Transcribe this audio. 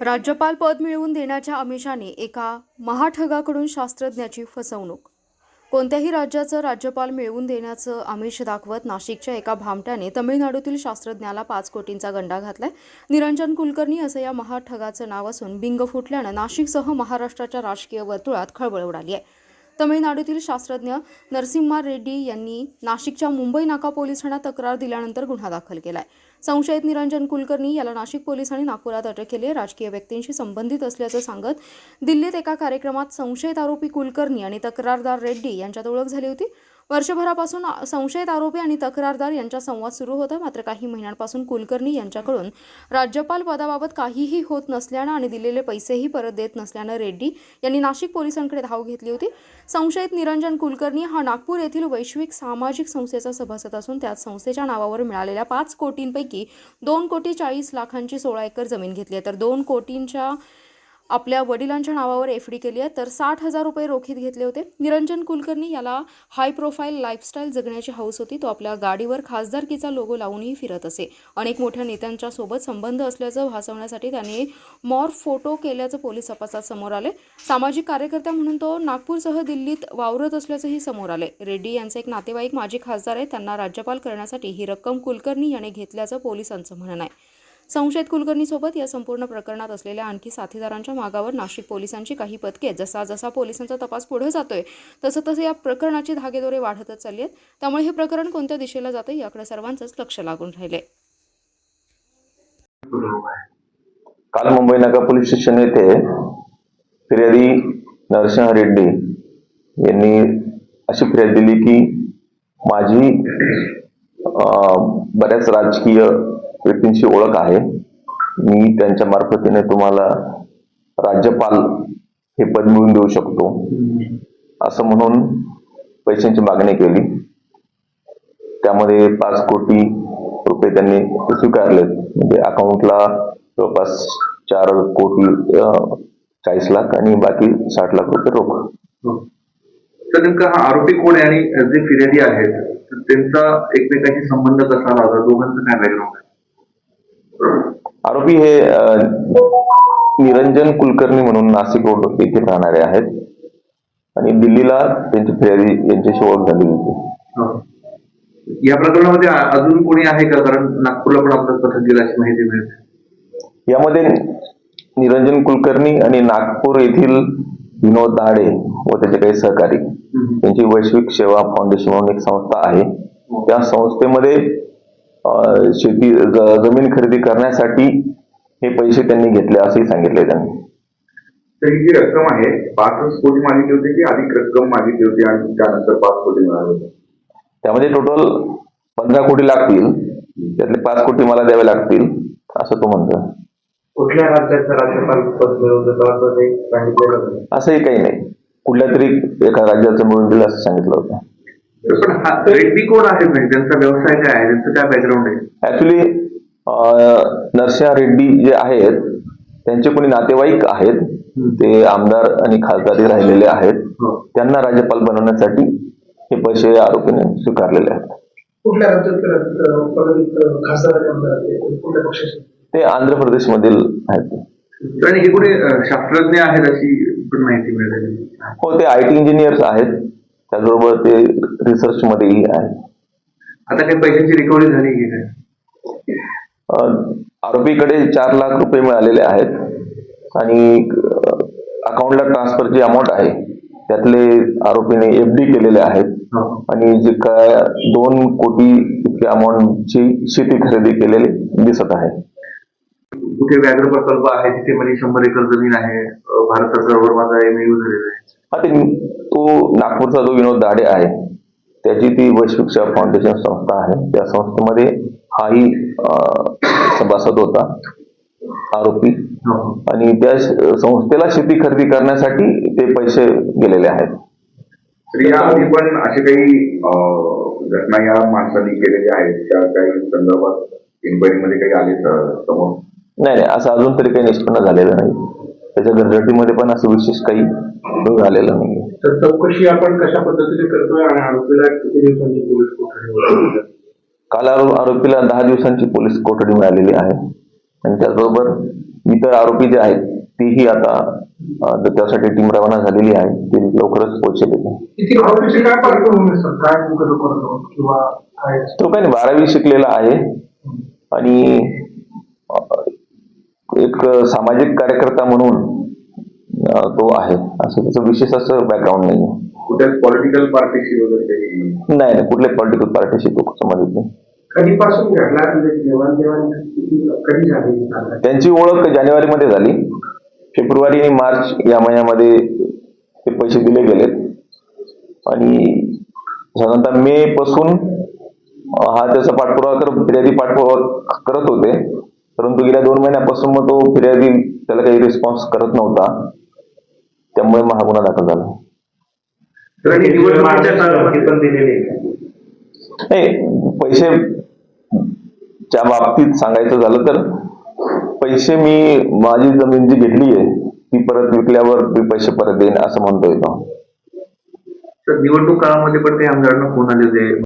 राज्यपाल पद मिळवून देण्याच्या आमिषाने एका महाठगाकडून शास्त्रज्ञाची फसवणूक. कोणत्याही राज्याचं राज्यपाल मिळवून देण्याचं आमिष दाखवत नाशिकच्या एका भामट्याने तमिळनाडूतील शास्त्रज्ञाला पाच कोटींचा गंडा घातलाय. निरंजन कुलकर्णी असं या महाठगाचं नाव असून बिंग फुटल्यानं नाशिकसह महाराष्ट्राच्या राजकीय वर्तुळात खळबळ उडाली आहे. तमिळनाडूतील शास्त्रज्ञ नरसिम्हा रेड्डी यांनी नाशिकच्या मुंबई नाका पोलीस ठाण्यात तक्रार दिल्यानंतर गुन्हा दाखल केलाय. संशयित निरंजन कुलकर्णी याला नाशिक पोलिसांनी नागपुरात अटक केली आहे. राजकीय व्यक्तींशी संबंधित असल्याचं सांगत दिल्लीत एका कार्यक्रमात संशयित आरोपी कुलकर्णी आणि तक्रारदार रेड्डी यांच्यात ओळख झाली होती. वर्षभरापासून संशयित आरोपी आणि तक्रारदार यांचा संवाद सुरू होता. मात्र काही महिन्यांपासून कुलकर्णी यांच्याकडून राज्यपाल पदाबाबत काहीही होत नसल्यानं आणि दिलेले पैसेही परत देत नसल्यानं रेड्डी यांनी नाशिक पोलिसांकडे धाव घेतली होती. संशयित निरंजन कुलकर्णी हा नागपूर येथील वैश्विक सामाजिक संस्थेचा सभासद असून त्यात संस्थेच्या नावावर मिळालेल्या पाच कोटींपैकी दोन कोटी चाळीस लाखांची सोळा एकर जमीन घेतली आहे. तर दोन कोटींच्या आपल्या वडिलांच्या नावावर एफ डी केली आहे. तर साठ हजार रुपये रोखीत घेतले होते. निरंजन कुलकर्णी याला हाय प्रोफाईल लाईफस्टाईल जगण्याची हौस होती. तो आपल्या गाडीवर खासदारकीचा लोगो लावूनही फिरत असे. अनेक मोठ्या नेत्यांच्या सोबत संबंध असल्याचं भासवण्यासाठी त्याने मॉर्फ फोटो केल्याचं पोलीस तपासात समोर आले. सामाजिक कार्यकर्ता म्हणून तो नागपूरसह दिल्लीत वावरत असल्याचंही समोर आले. रेड्डी यांचे एक नातेवाईक माजी खासदार आहेत त्यांना राज्यपाल करण्यासाठी ही रक्कम कुलकर्णी याने घेतल्याचं पोलिसांचं म्हणणं आहे. संशयित कुलकर्णीसोबत या संपूर्ण प्रकरणात असलेल्या आणखी साथीदारांच्या मागावर नाशिक पोलिसांची काही पथके जसा जसा पोलिसांचा तपास पुढे जातोय तसं तसं या प्रकरणाची धागेदोरे वाढतच चालली आहेत. त्यामुळे हे प्रकरण कोणत्या दिशेला जातं याकडे सर्वांचंच लक्ष लागून राहिले. काल मुंबई नगर पोलीस स्टेशन येथे फिर्यादी नरसिंह रेड्डी यांनी अशी फिर्याद दिली की माझी बऱ्याच राजकीय व्यक्तींशी ओळख आहे. मी त्यांच्या मार्फतीने तुम्हाला राज्यपाल हे पद मिळवून देऊ शकतो. असं म्हणून पैशांची मागणी केली. त्यामध्ये पाच कोटी रुपये त्यांनी स्वीकारले म्हणजे अकाउंटला जवळपास चार कोटी चाळीस लाख आणि बाकी साठ लाख रुपये रोख. तर नेमका हा आरोपी कोण आहे आणि जे फिर्यादी आहेत त्यांचा एकमेकांशी संबंध कसा लावता दोघांचं काय बॅकग्राऊंड आहे? आरोपी हे निरंजन कुलकर्णी म्हणून नाशिक रोड येथे राहणारे आहेत. आणि दिल्लीला त्यांची फिर्यादी यांच्याशी ओळख झाली होती. या प्रकरणामध्ये अजून कोणी आहे का? कारण नागपूरला पण आपलं पथक गेलं अशी माहिती मिळते. यामध्ये निरंजन कुलकर्णी आणि नागपूर येथील विनोद दहाडे व त्याचे काही सहकारी त्यांची वैश्विक सेवा फाउंडेशन म्हणून एक संस्था आहे. त्या संस्थेमध्ये शेती ज- जमीन खरेदी करण्यासाठी हे पैसे त्यांनी घेतले असंही सांगितले त्यांनी. तर ही जी रक्कम आहे पाचच कोटी मागितली होती की अधिक रक्कम मागितली होती आणि त्यानंतर पाच कोटी मिळाले होते? त्यामध्ये टोटल पंधरा कोटी लागतील. त्यातले पाच कोटी मला द्यावे लागतील असं तो म्हणतो. कुठल्या राज्याचं राज्यपाल पद मिळवलं. असंही काही नाही. कुठल्या तरी एका राज्याचं मिळून दिलं असं सांगितलं होतं. पण हा रेड्डी कोण आहेत म्हणजे? त्यांचा व्यवसाय काय आहे त्यांचं काय बॅकग्राऊंड आहे? ऍक्च्युली नरसिंह रेड्डी जे आहेत त्यांचे कोणी नातेवाईक आहेत ते आमदार आणि खासदारी राहिलेले आहेत. हो. त्यांना राज्यपाल बनवण्यासाठी हे पैसे आरोपीने स्वीकारलेले आहेत. कुठल्या राज्यात पदवीत खासदार आमदार आहेत? कुठल्या पक्षाचे ते आंध्र प्रदेशमधील आहेत. आणि हे कोणी अ, शास्त्रज्ञ आहेत अशी पण माहिती मिळालेली हो ते आय टी इंजिनियर्स आहेत. त्याचबरोबर ते रिसर्च मध्येही आहेत आता काही पैशांची रिकव्हरी झाली की काय? आरोपीकडे चार लाख रुपये मिळालेले आहेत आणि अकाउंटला ट्रान्सफर जी अमाऊंट आहे त्यातले आरोपीने एफ डी केलेले आहेत. हो. आणि जे काय दोन कोटी इतक्या अमाऊंटची शेती खरेदी केलेली दिसत आहे. कुठे व्याघ्र प्रकल्प आहे तिथे म्हणजे शंभर एकर जमीन आहे भारत सरकारवर माझा एम झालेला आहे. हा ते तो नागपूरचा जो विनोद दाडे आहे त्याची ती वैश्विक सेवा फाउंडेशन संस्था आहे. त्या संस्थेमध्ये हाही सभासद होता आरोपी. हो. आणि त्या संस्थेला शेती खरेदी करण्यासाठी ते पैसे गेलेले आहेत. तर या आधी पण असे काही घटना या माणसांनी केलेल्या आहेत? त्या काही संदर्भात इन्क्वायरीमध्ये काही आले समोर? नाही नाही असं अजून तरी काही निष्पन्न झालेलं नाही. त्याच्या घरगटीमध्ये पण असं विशेष काही झालेलं नाही तर चौकशी आपण कशा पद्धतीने करतोय आणि आरोपीला किती दिवसांची पोलीस कोठडी काल आरो- आरोपीला दहा दिवसांची पोलीस कोठडी मिळालेली आहे. आणि त्याचबरोबर इतर आरोपी जे आहेत तेही आता त्यासाठी टीम रवाना झालेली आहे. ते लवकरच पोहोचेल तो काही नाही बारावी शिकलेला आहे. आणि एक सामाजिक कार्यकर्ता म्हणून तो आहे. असं त्याचं विशेष असं बॅकग्राऊंड नाही कुठे पॉलिटिकल पार्टीशी वगैरे नाही नाही कुठल्याही पॉलिटिकल पार्टीशी तो संबंधित नाही. कधीपासून घडला कधी झाली. त्यांची ओळख जानेवारीमध्ये झाली. फेब्रुवारी आणि मार्च या महिन्यामध्ये ते पैसे दिले गेलेत. आणि साधारणतः मे पासून हा त्याचा पाठपुरावा करत फिर्यादी पाठपुरावा करत होते. परंतु गेल्या दोन महिन्यापासून मग तो फिर्यादी त्याला काही रिस्पॉन्स करत नव्हता. त्यामुळे मग हा गुन्हा दाखल झाला. नाही पैसे च्या बाबतीत सांगायचं झालं तर पैसे मी माझी जमीन जी घेतली आहे ती परत विकल्यावर मी पैसे परत देईन असं म्हणतोय तो. निवडणूक काळामध्ये पण काही आमदारांना फोन आले